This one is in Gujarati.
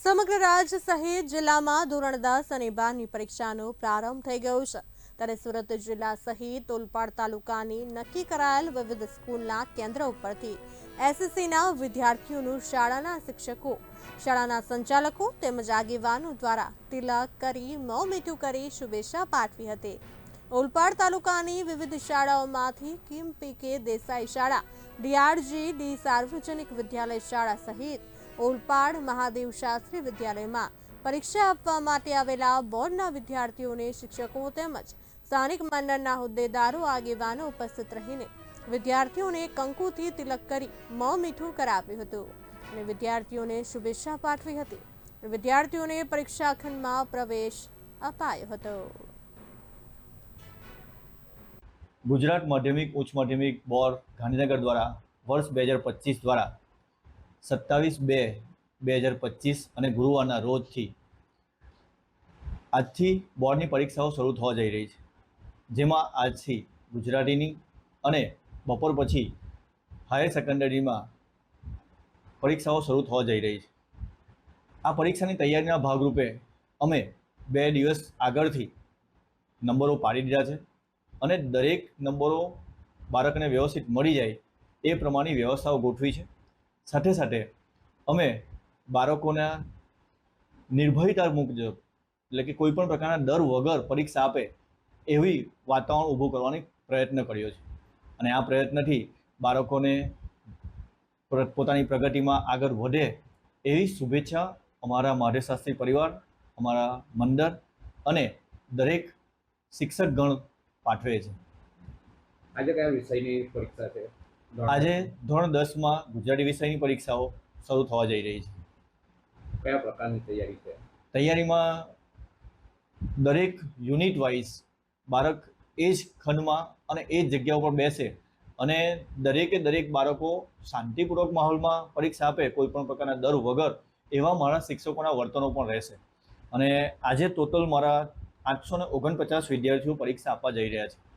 સમગ્ર રાજ્ય સહિત જિલ્લામાં ધોરણ દસ અને બારની પરીક્ષાનો પ્રારંભ થઈ ગયો છે. ત્યારે સુરત જિલ્લા સહિત ઓલપાડ તાલુકાની નક્કી કરાયેલ વિવિધ સ્કૂલના કેન્દ્ર ઉપરથી એસએસસીના વિદ્યાર્થીઓનું શાળાના શિક્ષકો, શાળાના સંચાલકો તેમજ આગેવાનો દ્વારા તિલક કરી મૌ મીઠું કરી શુભેચ્છા પાઠવી હતી. ઓલપાડ તાલુકાની વિવિધ શાળાઓમાંથી કિમ પી કે દેસાઈ શાળા, ડીઆરજી ડી સાર્વજનિક વિદ્યાલય શાળા સહિત ઓલપાડ મહાદેવ શાસ્ત્રી વિદ્યાલયમાં પરીક્ષા આપવા માટે આવેલા બોર્ડના વિદ્યાર્થીઓને શિક્ષકો તેમજ સ્થાનિક મંડળના હોદ્દેદારો આગેવાનો ઉપસ્થિત રહીને વિદ્યાર્થીઓને કંકુથી તિલક કરી મોં મીઠું કરાવ્યું હતું અને વિદ્યાર્થીઓને શુભેચ્છા પાઠવી હતી. વિદ્યાર્થીઓને પરીક્ષા ખંડમાં પ્રવેશ અપાયો હતો. ગુજરાત માધ્યમિક, ઉચ્ચ માધ્યમિક બોર્ડ ગાંધીનગર દ્વારા વર્ષ બે હજાર પચીસ દ્વારા સત્તાવીસ બે બે હજાર પચીસ અને ગુરુવારના રોજથી આજથી બોર્ડની પરીક્ષાઓ શરૂ થવા જઈ રહી છે. જેમાં આજથી ગુજરાતીની અને બપોર પછી હાયર સેકન્ડરીમાં પરીક્ષાઓ શરૂ થવા જઈ રહી છે. આ પરીક્ષાની તૈયારીના ભાગરૂપે અમે બે દિવસ આગળથી નંબરો પાડી દીધા છે અને દરેક નંબરો બાળકને વ્યવસ્થિત મળી જાય એ પ્રમાણેની વ્યવસ્થાઓ ગોઠવી છે. સાથે સાથે અમે બાળકોના નિર્ભયતા મુજબ એટલે કે કોઈ પણ પ્રકારના ડર વગર પરીક્ષા આપે એવી વાતાવરણ ઊભું કરવાની પ્રયત્ન કર્યો છે. અને આ પ્રયત્નથી બાળકોને પોતાની પ્રગતિમાં આગળ વધે એવી શુભેચ્છા અમારા માધ્યશાસ્ત્રી પરિવાર, અમારા મંડળ અને દરેક શિક્ષકગણ પાઠવે છે. આજે કયા વિષયની પરીક્ષા છે? આજે ધોરણ દસમાં ગુજરાતી વિષયની પરીક્ષાઓ શરૂ થવા જઈ રહી છે. કયા પ્રકારની તૈયારી છે? તૈયારીમાં દરેક યુનિટ વાઇઝ બાળક એ જ ખંડમાં અને એ જ જગ્યા ઉપર બેસે અને દરેકે દરેક બાળકો શાંતિપૂર્વક માહોલમાં પરીક્ષા આપે કોઈ પણ પ્રકારના ડર વગર એવા મારા શિક્ષકોના વર્તનો પણ રહેશે. અને આજે ટોટલ મારા આઠસો ને ઓગણપચાસ વિદ્યાર્થીઓ પરીક્ષા આપવા જઈ રહ્યા છે.